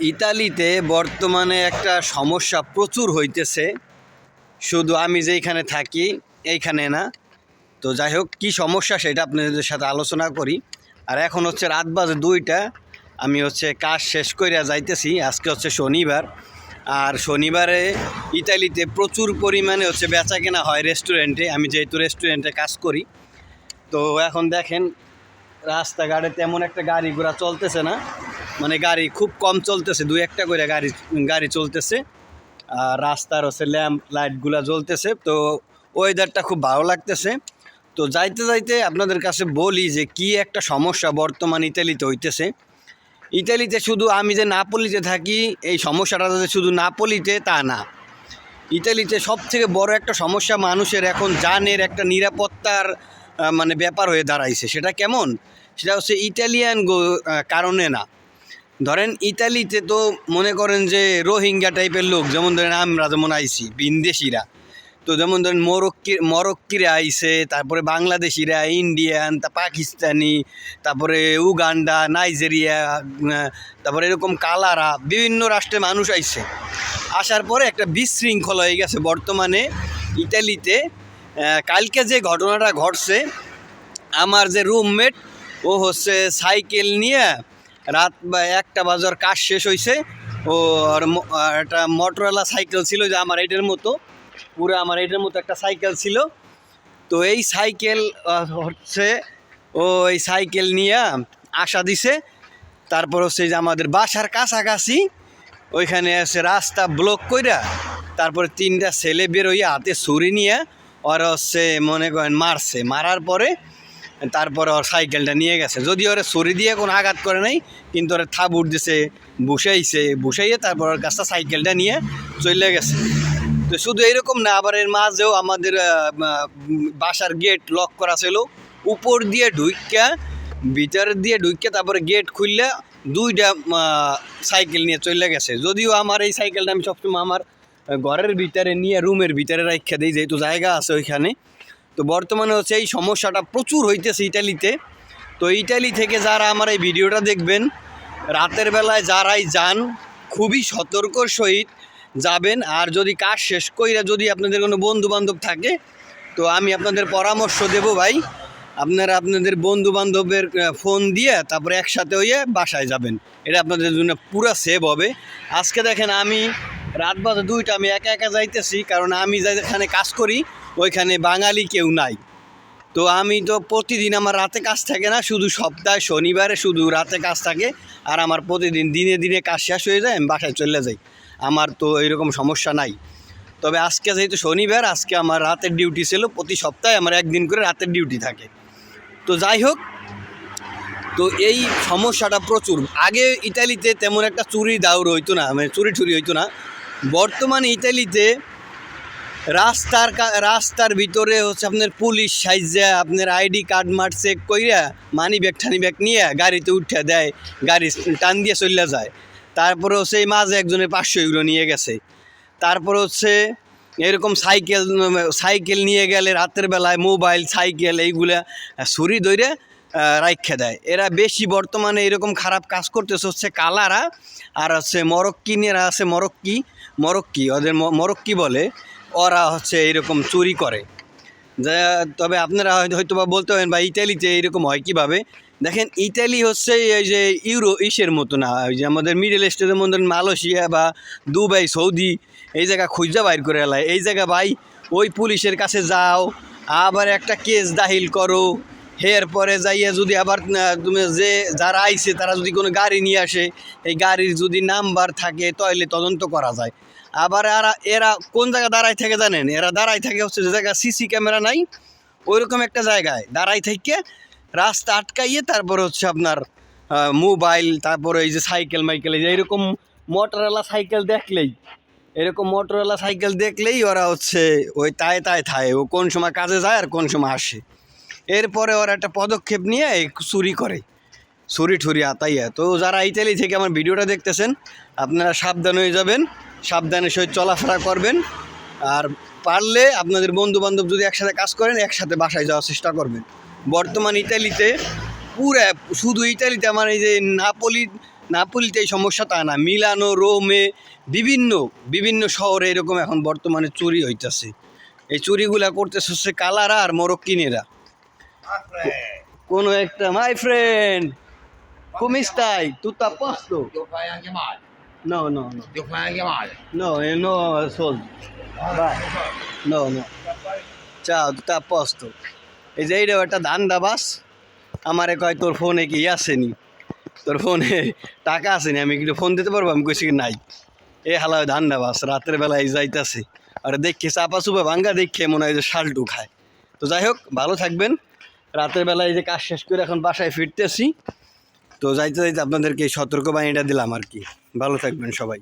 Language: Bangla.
ইতালিতে বর্তমানে একটা সমস্যা প্রচুর হইতেছে। শুধু আমি যেইখানে থাকি, এইখানে না। তো যাই হোক, কী সমস্যা সেটা আপনাদের সাথে আলোচনা করি। আর এখন হচ্ছে রাত বাজে দুইটা। আমি হচ্ছে কাজ শেষ কইরা যাইতেছি। আজকে হচ্ছে শনিবার। আর শনিবারে ইতালিতে প্রচুর পরিমাণে হচ্ছে বেচা কেনা হয় রেস্টুরেন্টে। আমি যেহেতু রেস্টুরেন্টে কাজ করি। তো এখন দেখেন, রাস্তাঘাটে তেমন একটা গাড়ি ঘোড়া চলতেছে না। মানে গাড়ি খুব কম চলতেছে, দুই একটা করে গাড়ি গাড়ি চলতেছে। আর রাস্তার হচ্ছে ল্যাম্প লাইটগুলো জ্বলতেছে, তো ওয়েদারটা খুব ভালো লাগতেছে। তো যাইতে যাইতে আপনাদের কাছে বলি যে কি একটা সমস্যা বর্তমান ইতালিতে হইতেছে। ইতালিতে শুধু আমি যে নাপলিতে থাকি, এই সমস্যাটা যে শুধু নাপলিতে তা না। ইতালিতে সব থেকে বড় একটা সমস্যা মানুষের এখন জানের একটা নিরাপত্তার মানে ব্যাপার হয়ে দাঁড়াইছে। সেটা কেমন? সেটা হচ্ছে ইটালিয়ান কারণে না। ধরেন ইতালিতে তো মনে করেন যে রোহিঙ্গা টাইপের লোক, যেমন ধরেন আমরা যেমন আইছি, বিন্দেশিরা। তো যেমন ধরেন মরক্কি, মরক্কিরা আইছে, তারপরে বাংলাদেশিরা, ইন্ডিয়ান, তা পাকিস্তানি, তারপরে উগান্ডা, নাইজেরিয়া তারপরে এরকম কালারা, বিভিন্ন রাষ্ট্রের মানুষ আইছে। আসার পরে একটা বিশৃঙ্খল হয়ে গেছে বর্তমানে ইতালিতে। কালকে যে ঘটনাটা ঘটছে, আমার যে রুমমেট, ও হচ্ছে সাইকেল নিয়ে রাত একটা বাজার কাজ শেষ হয়েছে ও আর একটা মোটরওয়ালা সাইকেল ছিল যে আমার এটার মতো। পুরো আমার এটার মতো একটা সাইকেল ছিল। তো এই সাইকেল হচ্ছে ও এই সাইকেল নিয়ে আশা দিছে। তারপর হচ্ছে যে আমাদের বাসার কাছাকাছি, ওইখানে এসে রাস্তা ব্লক কইরা তারপরে তিনটা ছেলে বেরোইয়া হাতে ছুরি নিয়ে ওরা হচ্ছে মনে করেন মারছে। মারার পরে তারপরে ওর সাইকেলটা নিয়ে গেছে। যদি ওরা ছুরি দিয়ে কোনো আঘাত করে নাই, কিন্তু ওরা থাবুর দিছে বসাইছে বসাইয়ে তারপর ওর কাছটা সাইকেলটা নিয়ে চলে গেছে। তো শুধু এরকম না, আবার এর মাঝেও আমাদের বাসার গেট লক করা ছিল। উপর দিয়ে ঢুইকা ভিতর দিয়ে ঢুইকে তারপরে গেট খুললে দুইটা সাইকেল নিয়ে চলে গেছে। যদিও আমার এই সাইকেলটা আমি সবসময় আমার ঘরের ভিতরে নিয়ে, রুমের ভিতরে রাখা দিই, যেহেতু জায়গা আছে ওইখানে। তো বর্তমানে হচ্ছে এই সমস্যাটা প্রচুর হইতেছে ইটালিতে। তো ইটালি থেকে যারা আমার এই ভিডিওটা দেখবেন, রাতের বেলায় যারাই যান, খুবই সতর্কর সহিত যাবেন। আর যদি কাজ শেষ কইরা যদি আপনাদের কোনো বন্ধু বান্ধব থাকে, তো আমি আপনাদের পরামর্শ দেব ভাই। আপনারা আপনাদের বন্ধু বান্ধবের ফোন দিয়ে তারপরে একসাথে হইয়ে বাসায় যাবেন। এটা আপনাদের জন্য পুরো সেভ হবে। আজকে দেখেন আমি রাত বাজে দুইটা, আমি একা একা যাইতেছি, কারণ আমি যেখানে কাজ করি ওইখানে বাঙালি কেউ নাই। তো আমি তো প্রতিদিন আমার রাতে কাজ থাকে না, শুধু সপ্তাহে, শনিবারে শুধু রাতে কাজ থাকে আর আমার প্রতিদিন দিনে দিনে কাজ শেষ হয়ে যায়, আমি বাসায় চলে যাই। আমার তো এরকম সমস্যা নাই। তবে আজকে যেহেতু শনিবার, আজকে আমার রাতের ডিউটি ছিল, প্রতি সপ্তাহে আমার একদিন করে রাতের ডিউটি থাকে। তো যাই হোক, তো এই সমস্যাটা প্রচুর। আগে ইতালিতে তেমন একটা চুরি দাউর হইতো না মানে চুরি টুরি হইতো না। বর্তমানে ইতালিতে রাস্তার রাস্তার ভিতরে হচ্ছে আপনার পুলিশ সাইজে আপনার আইডি কার্ড মার্ড চেক কইরা মানি ব্যাগ ঠানি ব্যাগ নিয়ে গাড়িতে উঠে দেয়, গাড়ি টান দিয়ে চলে যায়। তারপরে হচ্ছে এই মাঝে একজনের পাঁচশো ইউরো নিয়ে গেছে। তারপর হচ্ছে এরকম সাইকেল সাইকেল নিয়ে গেলে রাতের বেলায় মোবাইল, সাইকেল এইগুলা ছুরি ধরে রাইখা দেয়। এরা বেশি বর্তমানে এরকম খারাপ কাজ করতেছে হচ্ছে কালারা আর হচ্ছে মরক্কিনেরা আছে মরক্কি মরক্কি, ওদের মরক্কি বলে। ওরা হচ্ছে এরকম চুরি করে। যা, তবে আপনারা হয়তো বা বলতে পারেন বা ইতালিতে এরকম হয় কীভাবে? দেখেন, ইতালি হচ্ছে এই যে ইউরো ইসের মতো না, ওই যে আমাদের মিডল ইস্টের যেমন ধরেন মালয়েশিয়া বা দুবাই, সৌদি, এই জায়গা খুঁজা বাইর করে এলায়। এই জায়গা ভাই, ওই পুলিশের কাছে যাও, আবার একটা কেস দাখিল করো এর পরে যাইয়া যদি আবার তুমি যে, যারা আইছে, তারা যদি কোনো গাড়ি নিয়ে আসে, এই গাড়ির যদি নাম্বার থাকে, তাহলে তদন্ত করা যায়। আবার এরা এরা কোন জায়গায় দাঁড়াই থাকে জানেন? এরা দাঁড়াই থাকে হচ্ছে যে জায়গা সিসি ক্যামেরা নাই, ওইরকম একটা জায়গায়। দাঁড়াই থেকে রাস্তা আটকাইয়ে তারপর হচ্ছে আপনার মোবাইল তারপরে এই যে সাইকেল মাইকেল, এই যে এরকম মোটরওয়ালা সাইকেল দেখলেই, এরকম মোটরওয়ালা সাইকেল দেখলেই ওরা হচ্ছে ওই তাই তায় থায়, ও কোন সময় কাজে যায় আর কোন সময় আসে। এরপরে ওরা একটা পদক্ষেপ নিয়ে চুরি করে ছুরি ঠুরি আতাইয়া। তো যারা ইতালি থেকে আমার ভিডিওটা দেখতেছেন, আপনারা সাবধান হয়ে যাবেন। সাবধানের সহিত চলাফেরা করবেন। আর পারলে আপনাদের বন্ধু বান্ধব যদি একসাথে কাজ করেন, একসাথে বাসায় যাওয়ার চেষ্টা করবেন। বর্তমান ইতালিতে পুরা, শুধু ইতালিতে আমার এই যে নাপলি নাপুলিতে এই সমস্যা তা না, মিলানো, রোমে, বিভিন্ন বিভিন্ন শহরে এরকম এখন বর্তমানে চুরি হইতেছে। এই চুরিগুলা করতেছে হচ্ছে কালারা আর মরক্কিনেরা। কোনো একটা মাই ফ্রেন্ড কুমিস্তাই, তুতা পাস্তো। Devo fare anche male. No no no Devo fare anche male. No no soldi. Vai. No no. Ciao tutto a এই যে এইটাও একটা ধান দাবাস আমারে কয় তোর ফোনে কি আসেনি তোর ফোনে টাকা আসেনি আমি কিন্তু ফোন দিতে পারব আমি কইছি কি নাই এ হালায় ধান দাবাস রাতের বেলায় যাইতাছে আর দেখে চাপা চুপা ভাঙ্গা দেখে মনে হয় যে শালটু খায় তো যাই হোক ভালো থাকবেন রাতের বেলায় যে কাজ শেষ করে এখন বাসায় ফিরতেছি তো যাইতে যাইতে আপনাদেরকে এই সতর্কবাণীটা দিলাম আর কি। ভালো থাকবেন সবাই।